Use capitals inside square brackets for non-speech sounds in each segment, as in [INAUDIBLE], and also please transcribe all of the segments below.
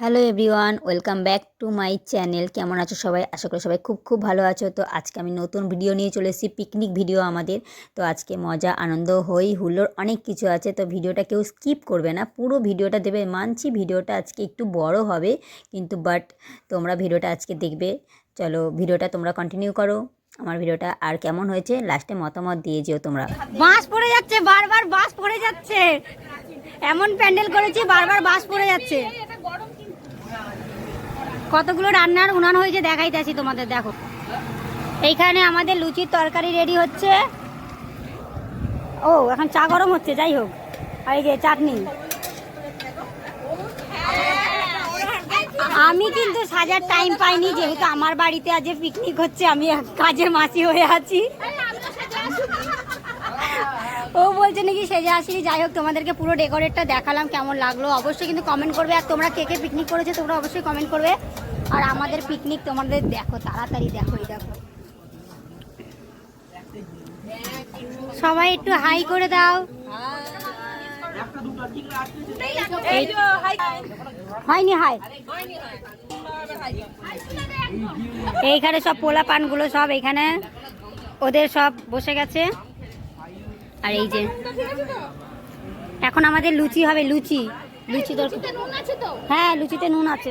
Hello everyone welcome back to my channel কেমন আছো সবাই? আশা করি সবাই খুব খুব ভালো আছো। তো আজকে আমি নতুন ভিডিও নিয়ে চলে এসেছি পিকনিক ভিডিও আমাদের। তো আজকে মজা, আনন্দ, হই, হুল্লোড় অনেক কিছু আছে। তো ভিডিওটা কেউ স্কিপ করবে না। পুরো ভিডিওটা দেবে, মানছি ভিডিওটা আজকে একটু বড় হবে। কিন্তু বাট তোমরা ভিডিওটা আজকে দেখবে। চলো ভিডিওটা তোমরা কন্টিনিউ করো। আমার ভিডিওটা আর কেমন হয়েছে লাস্টে মতামত দিয়ে যেও তোমরা। বাস পড়ে যাচ্ছে, বারবার বাস পড়ে যাচ্ছে। এমন প্যান্ডেল করেছি, বারবার বাস পড়ে যাচ্ছে। কতগুলো রান্নার উনান হয়েছে দেখাইতেছি তোমাদের, দেখো। এইখানে আমাদের লুচির তরকারি রেডি হচ্ছে। ও, এখন চা গরম হচ্ছে, যাই হোক। আর এই যে চাটনি। আমি কিন্তু সাজার টাইম পাইনি, যেহেতু আমার বাড়িতে আজ পিকনিক হচ্ছে, আমি কাজের মাসি হয়ে আছি। ও বলছে নাকি সেজে আসিনি। যাই হোক, তোমাদেরকে পুরো ডেকোরেটটা দেখালাম কেমন লাগল। অবশ্যই কিন্তু কমেন্ট করবে। আর তোমরা কে কে পিকনিক করেছ তোমরা অবশ্যই কমেন্ট করবে। আর আমাদের পিকনিক তোমাদের দেখো, তাড়াতাড়ি দেখো, এই দেখো। সবাই একটু হাই করে দাও। হয়নি হাই এইখানে সব পোলা পানগুলো সব এখানে। ওদের সব বসে গেছে। আর এই যে এখন আমাদের লুচি হবে লুচি। লুচি তোর হ্যাঁ লুচিতে নুন আছে।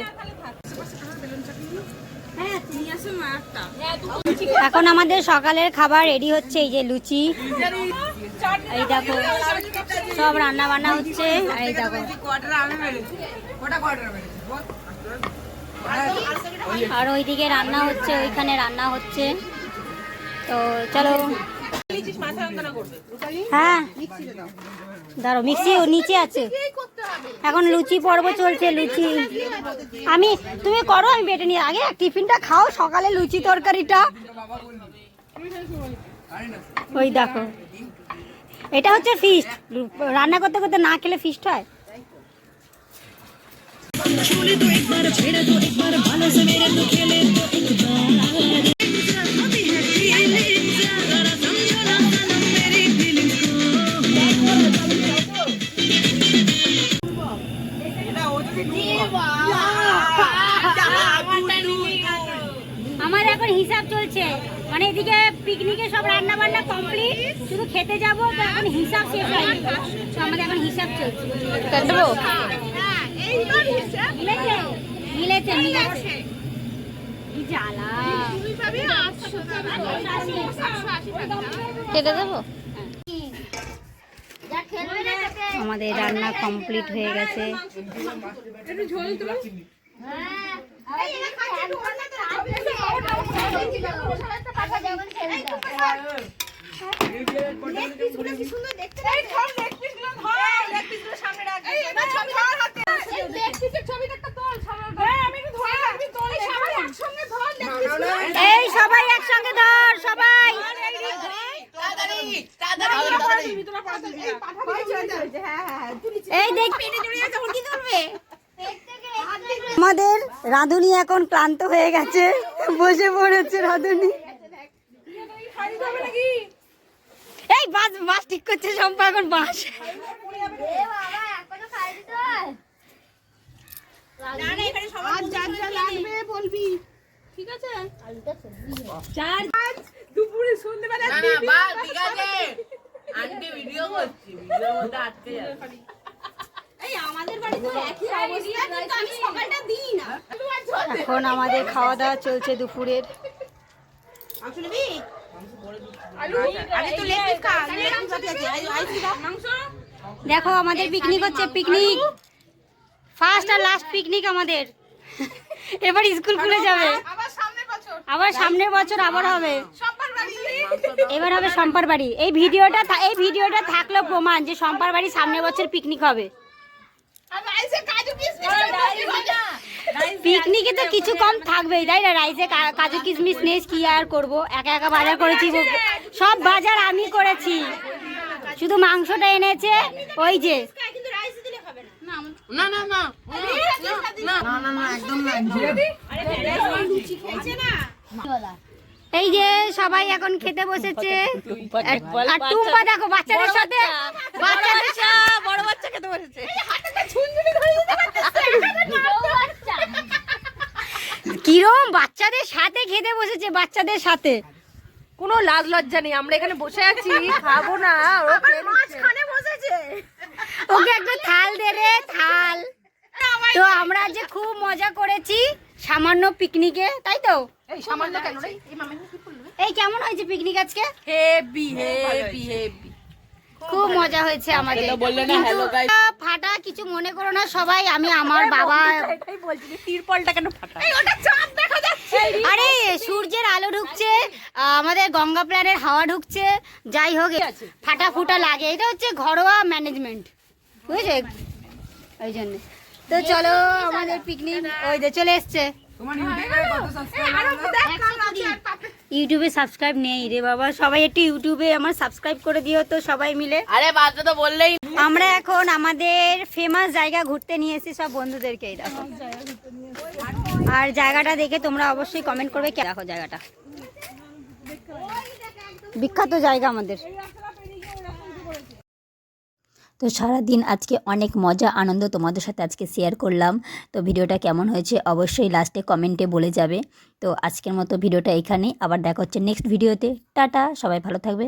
এখন আমাদের সকালের খাবার রেডি হচ্ছে এই যে লুচি। এই দেখো সব রান্না বান্না হচ্ছে। আর এই দেখো। আর ওইদিকে রান্না হচ্ছে ওইখানে রান্না হচ্ছে। তো চলো। হ্যাঁ। ধরো মিক্সি ও নিচে আছে। এখন লুচি পর্ব চলছে লুচি। আমি তুমি করো আমি বেটে নিয়ে আগে টিফিনটা খাও সকালে লুচি তরকারিটা। ওই দেখো। এটা হচ্ছে ফিস্ট রান্না করতে করতে না খেলে ফিস্ট হয়। আমার মানে এদিকে পিকনিকে সব রান্না বান্না কমপ্লিট শুধু খেতে যাব এখন হিসাব শেষ হয়নি তো আমাদের এখন হিসাব চলছে মিলেছে মিলেছে মিলেছে জ্বালা কেটে দেবো আমাদের রান্না কমপ্লিট হয়ে গেছে এই সবাই একসঙ্গে ধর সবাই। এই দেখ আমাদের রাঁধুনি এখন ক্লান্ত হয়ে গেছে। বসে পড়েছে রাঁধুনি। এই বাস বাস ঠিক করছে সম্পা এখন বাস। না না বা ঠিক আছে আজকে ভিডিও করছি ভিডিওর মধ্যে আটকে যাবে এখন আমাদের খাওয়া দাওয়া চলছে দুপুরের। দেখো আমাদের পিকনিক হচ্ছে পিকনিক ফার্স্ট আর লাস্ট পিকনিক আমাদের। এবার স্কুল খুলে যাবে। আবার সামনের বছর। আবার হবে। এবার হবে সম্পার বাড়ি। এই ভিডিওটা এই ভিডিওটা থাকল প্রমাণ যে সম্পার বাড়ি সামনের বছর পিকনিক হবে। পিকনিকে তো কিছু কম থাকবেই তাই না? রাইসে কা- কাজু কিশমিশ নেই কি আর করব? একা একা বাজার করেছি সব বাজার আমি করেছি। শুধু মাংসটা এনেছে ওই যে। না না না। না না না। না একদম না এই যে সবাই এখন খেতে বসেছে। আর টুম্পা দেখো বাচ্চাদের সাথে। বাচ্চাদের সাথে বড় বাচ্চা খেতে বসেছে। [LAUGHS] কিরম বাচ্চাদের সাথে খেতে বসেছে বাচ্চাদের সাথে? কোনো লাজ লজ্জা নেই আমরা এখানে বসে আছি খাব না বসেছে। ওকে একটা থাল দে রে থাল। তো আমরা যে খুব মজা করেছি সামান্য পিকনিকে তাই তো? এই সামান্য কেন এই মামা কি বলল এই কেমন হয়েছে পিকনিক আজকে? হেভি হেভি হেভি খুব মজা হয়েছে আমাদের। ফাটা কিছু মনে করো না সবাই আমি আমার বাবা এটাই বলছি যে তিরপলটা কেন ফাটা? ওটা চাঁদ দেখা যাচ্ছে। আরে সূর্যের আলো ঢুকছে আমাদের গঙ্গা প্ল্যানের হাওয়া ঢুকছে। যাই হোক ফাটা ফুটা লাগে। এটা হচ্ছে ঘরোয়া ম্যানেজমেন্ট বুঝেছে? ওই জন্য। তো চলো আমাদের পিকনিক ওই যে চলে এসছে। ইউটিউবে সাবস্ক্রাইব নেই রে বাবা। সবাই একটু ইউটিউবে আমার সাবস্ক্রাইব করে দিও তো সবাই মিলে। আরে বাচ্চা তো বললেই আমরা এখন আমাদের ফেমাস জায়গা ঘুরতে নিয়ে এসেছি সব বন্ধুদেরকে এই দেখো। আর জায়গাটা দেখে তোমরা অবশ্যই কমেন্ট করবে কে দেখো জায়গাটা। বিখ্যাত জায়গা আমাদের। তো সারাদিন আজকে অনেক মজা, আনন্দ তোমাদের সাথে আজকে শেয়ার করলাম। তো ভিডিওটা কেমন হয়েছে অবশ্যই লাস্টে কমেন্টে বলে যাবে। তো আজকের মতো ভিডিওটা এখানেই, আবার দেখা হচ্ছে নেক্সট ভিডিওতে টাটা, সবাই ভালো থাকবে।